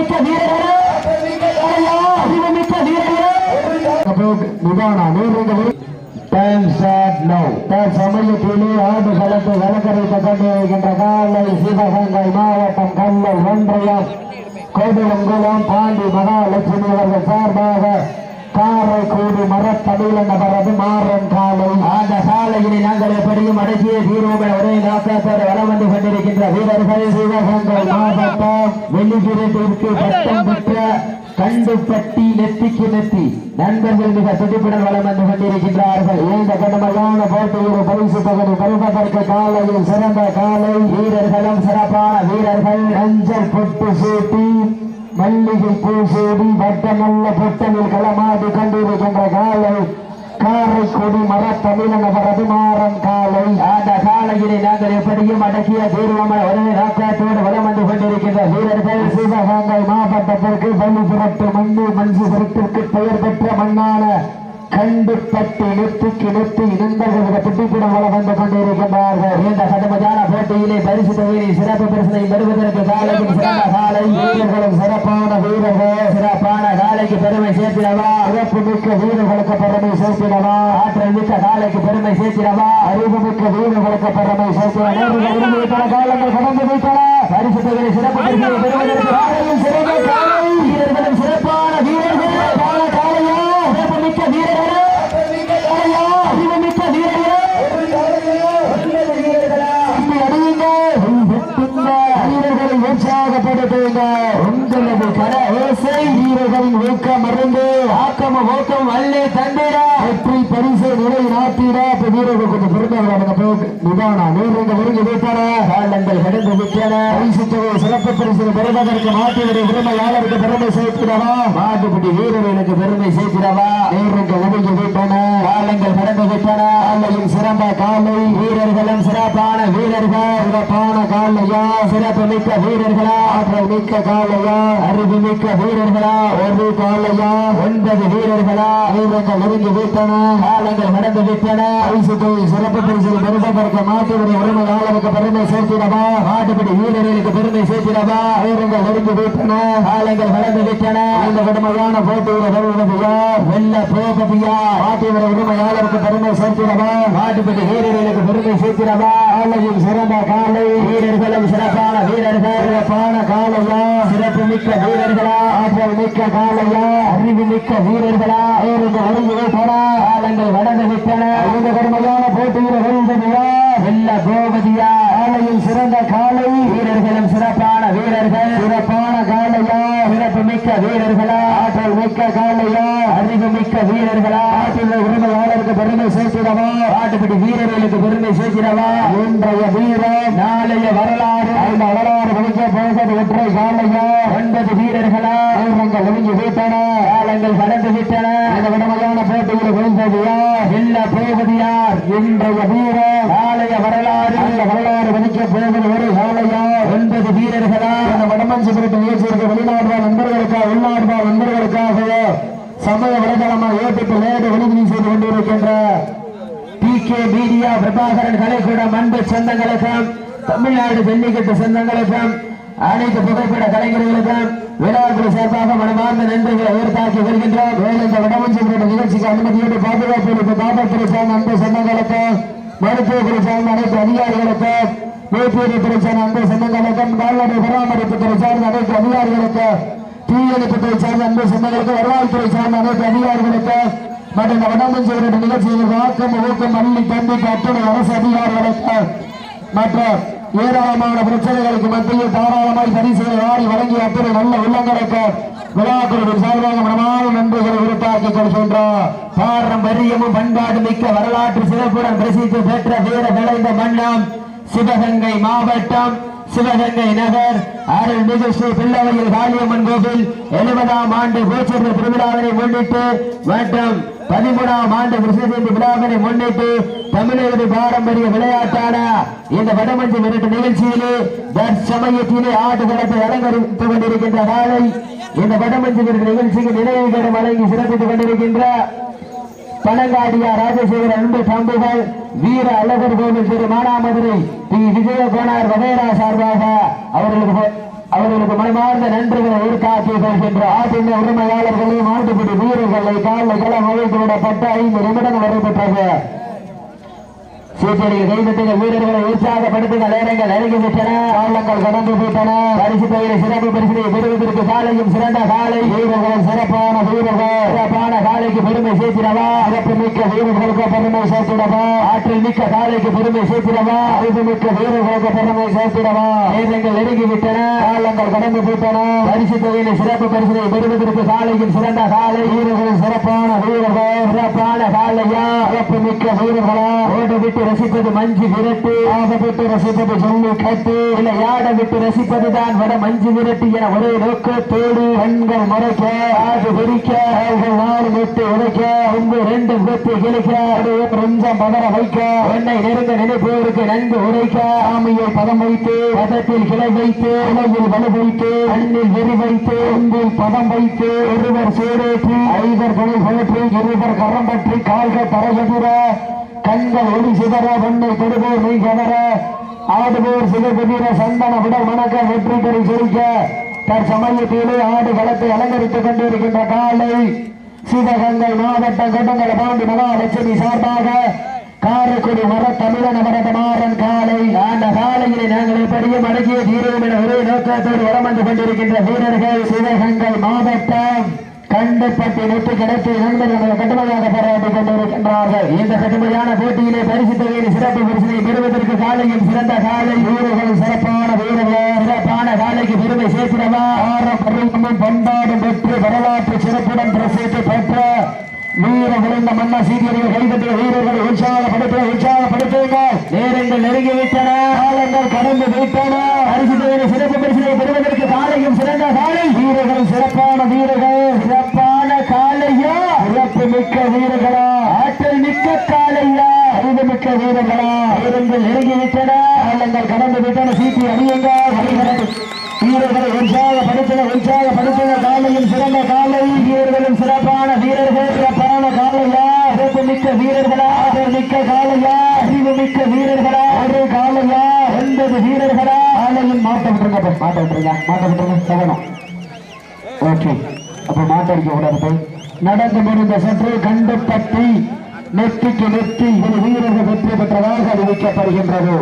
அறிவுமிக்க வீரர்களே. அறிவுமிக்க வீரர்களே. நிதானா நேரங்களில் டைம் ஸ்டார்ட் நவ் தற்சமயத்திலே ஆண்டு களத்தை வழக்கரைத்து கொண்டிருக்கின்ற காலை சிவகங்கை மாவட்டம் கல்லை ஒன்றியம் கோவிலங்குளம் பாண்டி மகாலட்சுமி அவர்கள் சார்பாக காரைக்கூடு மரத்தடியில் நபரது மாறன் காலை. அந்த சாலையினை நாங்கள் எப்படியும் அடக்கிய தீர்வுகள் ஒரே நோக்கத்தோடு வந்து கொண்டிருக்கின்ற வீரர்கள் சிவகங்கை மாவட்டம் வெள்ளிகிரத்திற்கு பட்டம் பெற்ற கண்டுபட்டி நெத்திக்கு நெத்தி. நண்பர்கள் மிக துடிப்புடன் வலம் வந்து கொண்டிருக்கின்றார்கள். இந்த கடுமையான போட்டியில் பரிசு தொகை பெறுவதற்கு காலையில் சிறந்த காலை. வீரர்களும் சிறப்பான வீரர்கள். மஞ்சள் பொட்டு சூட்டி மல்லிகை பூ சூடி வட்டமல்ல பொட்டனில் களமாடி கொண்டிருக்கின்ற காலை. காரைக்குடி மரத்தமிழன வரது மாறன் காலை. அந்த சாலையினை நாங்கள் எப்படியும் அடக்கிய தீர்வங்கள் ஒரே நோக்கத்தோடு வலம் வந்து கொண்டிருக்கின்ற வீரர்கள் சிவகங்கை மாவட்டத்திற்கு பலி புரட்டு மண்ணு மஞ்சு புரட்டிற்கு பெயர் பெற்ற மண்ணான கண்டுபட்டு நெத்திக்கு நெத்தி நண்பர்களுக்கு துட்டிப்புடன் வளம் வந்து கொண்டிருக்கின்றார்கள். இந்த கடுமையான போட்டியிலே பரிசு தொகையை சிறப்பு பரிசனை பெறுவதற்கு காலையில் சிறந்த காலை வீரர்களும் சிறப்பான வீரர்கள் சிறப்பான காலைக்கு பெருமை சேர்த்திடவா? சிறப்பு மிக்க வீரர்களுக்கு பெருமை சேர்த்திடவா? ஆற்றல் மிக்க காலைக்கு பெருமை சேர்த்திடவா? அறிவு மிக்க வீரர்களுக்கு பெருமை சேர்த்திட காலங்கள் கடந்து விட்டன பரிசு தொகையை சிறப்பு பரிசனை பெறுவதற்கு காலையில் சிறந்த காலை வீரர்களும் சிறப்பான வீரர்கள் கால காலையா சிறப்பு மிக்க வீரர்களே காலையா அறிவு மிக்க வீரர்களே தம்பி அடியுங்கள் வெட்டுங்கள் வீரர்களை உற்சாகப்படுத்துங்க உங்களது கர ஓசை வீரர்களின் ஊக்கம் மருந்து ஆக்கம ஓக்கம் வல்லே தந்திர வெற்றி பரிசு நிலை நாட்டிட இப்ப வீரர்கள் கொஞ்சம் பெருமை விளையாடுங்க. போக்கு நிதானா நேரங்க ஒருங்கி வைத்தார காலங்கள் கடந்து விட்டன. பரிசு சிறப்பு பரிசு பெறுவதற்கு மாட்டினுடைய உரிமையாளருக்கு பெருமை சேர்க்கிறவா? மாட்டுப்பட்டி வீரர்களுக்கு பெருமை சேர்க்கிறவா? நேரங்க ஒதுங்கி வைத்தன காலங்கள் கடந்து விட்டன. காலையில் சிறந்த காலை வீரர்களும் சிறப்பான வீரர்கள். சிறப்பான காலையா? சிறப்பு மிக்க வீரர்களா? ஆற்றல் மிக்க காலையா? அறிவு மிக்க வீரர்களா? ஒரு காலையா? ஒன்பது வீரர்களா? வீரர்கள் ஒதுங்கி வைத்தன காலங்கள் நடந்து விட்டன. பரிசு சிறப்பு பரிசு பெறுவதற்கு மாட்டினுடைய உரிமையாளருக்கு பெருமை சேர்க்கிறவா ஆட்டுப்படி வீரர்களுக்கு பெருமை சேர்த்திடவா நேரங்கள் நெருங்கி வைத்தன காலங்கள் வளர்ந்து விட்டன இந்த கடுமையான போட்டியில் வருவது யார் வெல்ல போகதியா உரிமையாளருக்கு பெருமை சேர்க்கிறவா ஆட்டுப்படி வீரர்களுக்கு பெருமை சேர்த்திடவா காலையில் சிறந்த காலை வீரர்களும் சிறப்பான வீரர்கள். சிறப்பான காலையா சிறப்பு மிக்க வீரர்களா ஆற்றல் மிக்க காலையா அறிவு மிக்க வீரர்களா நேரங்கள் ஒதுங்கி வைத்தன காலங்கள் வளர்ந்து விட்டன இந்த கடுமையான போட்டியில் வருவது யார் வெல்ல சிறந்த காலை வீரர்களும் சிறப்பான வீரர்கள். சிறப்பான காலையா? சிறப்பு மிக்க வீரர்களா? ஆற்றல் மிக்க காலையா? அறிவு மிக்க வீரர்களா? நாட்டில் உரிமையாளருக்கு பெருமை சேர்த்திடவா மாட்டுப்பட்டி வீரர்களுக்கு பெருமை சேர்த்திடவா இன்றைய வீரர். நாளைய வரலாறு. அந்த வரலாறு ஒழிக்க போகிறது ஒற்றை காலையா? ஒன்பது வீரர்களா? வீரங்கள் ஒழுங்கி வைத்தன காலங்கள் கடந்து விட்டன. இந்த விடமையான போட்டியில் விழுந்தது யார்? வெல்ல போவது யார்? இன்றைய வீரர். நாளைய வரலாறு. அந்த வரலாறு ஒழிக்க போவது ஒரு காலையா ஒன்பது வீரர்களா இந்த வடமஞ்சி பிரிட்டு நிகழ்ச்சிக்கு நண்பர்களுக்காக சமய விளக்கணமாக ஏற்பட்டு நேரடி ஒளிபதி செய்து கொண்டிருக்கின்ற கே மீடியா பிரபாகரன் கலைக்கூடம் அன்பு சொந்தங்களுக்கும் தமிழ்நாடு ஜல்லிக்கட்டு சொந்தங்களுக்கும் அனைத்து புகைப்பட கலைஞர்களுக்கும் விழாக்குழு சார்பாக மனமார்ந்த நன்றிகளை உயர்த்தாக்கி வருகின்றோம். இந்த வடமஞ்சி பிரிட்டு நிகழ்ச்சிக்கு அனுமதியோடு பாதுகாப்பு காவல்துறை சார்ந்த அன்பு சொந்தங்களுக்கும் மருத்துவத்துறை சார்ந்த அனைத்து அதிகாரிகளுக்கும் மேற்பூர்வத்துறை சார்ந்த அன்பு சொந்தங்களுக்கும் கால்நடை பராமரிப்புத்துறை சார்ந்த அனைத்து அதிகாரிகளுக்கும் தீயணைப்புத்துறை சார்ந்த அன்பு சொந்தங்களுக்கு வருவாய்த்துறை சார்ந்த அனைத்து அதிகாரிகளுக்கு மற்றும் இந்த வடமஞ்சி நிகழ்ச்சியில் வாக்கம் ஊக்கம் அள்ளி தம்பி அத்துணை அரசு அதிகாரிகளுக்கு ஏராளமான பிரச்சனைகளுக்கு மத்தியில் தாராளமாய் பரிசுகளை வாரி வழங்கிய அத்துணை நல்ல உள்ளங்களுக்கு விழாக்குழுவின் சார்பாக மனமான நன்றிகளை உறுத்தாக்கி கொள்கின்றோம் பாரம்பரியமும் பண்பாடு மிக்க வரலாற்று சிறப்புடன் பிரசித்தி பெற்ற வீர விளைந்த மன்னம். சிவகங்கை மாவட்டம் சிவகங்கை நகர் அருள்மிகு ஸ்ரீ பிள்ளவையில் காளியம்மன் கோவில் எழுபதாம் ஆண்டு கோச்சர திருவிழாவினை முன்னிட்டு மற்றும் பதிமூணாம் ஆண்டு கிருஷ்ணஜெயந்தி விழாவினை முன்னிட்டு தமிழகத்து பாரம்பரிய விளையாட்டான இந்த வடமஞ்சி விரட்டு நிகழ்ச்சியிலே தற்சமயத்திலே ஆடுகளத்தை அலங்கரித்துக் கொண்டிருக்கின்ற நாளை இந்த வடமஞ்சி விரட்டு நிகழ்ச்சிக்கு நினைவு நினைவுகளை வழங்கி சிறப்பித்துக் கொண்டிருக்கின்ற பழங்காடியா ராஜசேகர அன்பு தம்புகள் வீர அழகர் கோவில் திரு மானாமதுரை டி. விஜய கோனார் வகைரா சார்பாக அவர்களுக்கு அவர்களுக்கு மனமார்ந்த நன்றிகளை உருக்காக்கி கொள்கின்ற ஆட்டின் உரிமையாளர்களை மாட்டுப்பிடி வீரர்களை காலை களம் அழைத்து விடப்பட்ட ஐந்து நிமிடங்கள் நடைபெற்றது. சீட்டடிகள் கைவிட்டுங்க வீரர்களை உற்சாகப்படுத்துங்க நேரங்கள் நெருங்கி விட்டன காலங்கள் கடந்து போயிட்டன. பரிசு தொகையை சிறப்பு பரிசுகளை பெறுவதற்கு காலையும் சிறந்த காலை. வீரர்களும் சிறப்பான வீரர்கள் பெருமை சேர்த்திடவா சிறப்பு மிக்க வீரர்களுக்கு பெருமை சேர்த்திடவா? ஆற்றல் மிக்க காலைக்கு பெருமை சேர்த்திடவா? அறிவு மிக்க வீரர்களுக்கு பெருமை சேர்த்திடவா? நேரங்கள் நெருங்கிவிட்டன காலங்கள் கடந்து போட்டன பரிசு தொகையில சிறப்பு பரிசுகளை பெறுவதற்கு காலையில் சிறந்த காலை வீரர்கள் சிறப்பான வீரர்கள் சிறப்பான காலையா மிக்க வீரர்களா? ஓட விட்டு ரசிப்பது மஞ்சு விரட்டு. ஆக விட்டு ரசிப்பது சொல்லி கட்டு. விளையாட விட்டு ரசிப்பது தான் வட மஞ்சு விரட்டு என ஒரே நோக்கத்தோடு கண்கள் மறைக்க காது வெறிக்க கால்கள் நாலு விட்டு உழைக்க ஒன்று ரெண்டு விட்டு கிழிக்கிறார் அப்படியே கொஞ்சம் பதற வைக்க என்னை நெருங்க நினைப்போருக்கு நன்கு உரைக்க ஆமையை பதம் வைத்து பதத்தில் கிளை வைத்து உலகில் வலு வைத்து கண்ணில் வெறி வைத்து அன்பில் பதம் வைத்து ஒருவர் சூடேற்றி ஐவர் குழி சுழற்றி இருவர் கரம் பற்றி கால்கள் தரையெதிர கண்கள் ஒளி சிதற வெண்ணை தொடுபோர் நீ கதற ஆடுபோர் சிவபெதிர சந்தன விட மணக்க வெற்றி பெறி ஜெயிக்க தற்சமயத்திலே ஆடு களத்தை அலங்கரித்துக் கொண்டிருக்கின்ற காலை சிவகங்கை மாவட்ட கொண்டங்கல பாண்டி மகாலட்சுமி சார்பாக காரைக்குடி மர தமிழன மரத மாறன் காலை அந்த காலையிலே நாங்கள் எப்படியும் அடங்கிய தீர்வோம் என ஒரே நோக்கத்தோடு வரம் வந்து கொண்டிருக்கின்ற வீரர்கள் சிவகங்கை மாவட்டம். கண்டப்பட்டு நெட்டு கிடைத்து நண்பர்கள் கட்டுமையாக போராடிக் கொண்டிருக்கின்றார்கள். இந்த கட்டுமையான போட்டியிலே பரிசு தொகையின் சிறப்பு பரிசினை பெறுவதற்கு காலையும் சிறந்த காலை வீரர்கள் சிறப்பான வீரர்கள் சிறப்பான காலைக்கு பெருமை சேர்த்திடவா பாரம்பரியமும் பண்பாடும் பெற்று வரலாற்று சிறப்புடன் பிரசித்து பெற்ற வீர விழுந்த மன்ன சீரியர்கள் கைதட்டிய வீரர்களை உற்சாகப்படுத்த உற்சாகப்படுத்துங்கள். நேரங்கள் நெருங்கிவிட்டன காலங்கள் கடந்து விட்டன. பரிசு தொகையின் சிறப்பு பரிசினை பெறுவதற்கு காலையும் சிறந்த காலை வீரர்கள் சிறப்பான வீரர்கள் வீரர்களை உற்சாகப்படுத்தின உற்சாகப்படுத்தின காலையில் சிறந்த காலை. வீரர்களும் சிறப்பான வீரர்கள் சிறப்பான காலையா? சிறப்பு மிக்க வீரர்களா? அவர் மிக்க காலையா? அறிவு மிக்க வீரர்களா? ஒரு காலையா? ஒன்பது வீரர்களா? காலையில் மாட்ட விட்டுருங்க அப்ப. மாட்ட விட்டுருங்க மாட்ட விட்டுருங்க சகனம் ஓகே அப்ப மாட்ட அடிக்க கூடாது. நடந்து முடிந்த சற்று கண்டு பற்றி நெத்திக்கு நெத்தி ஒரு வீரர்கள் வெற்றி பெற்றதாக அறிவிக்கப்படுகின்றது.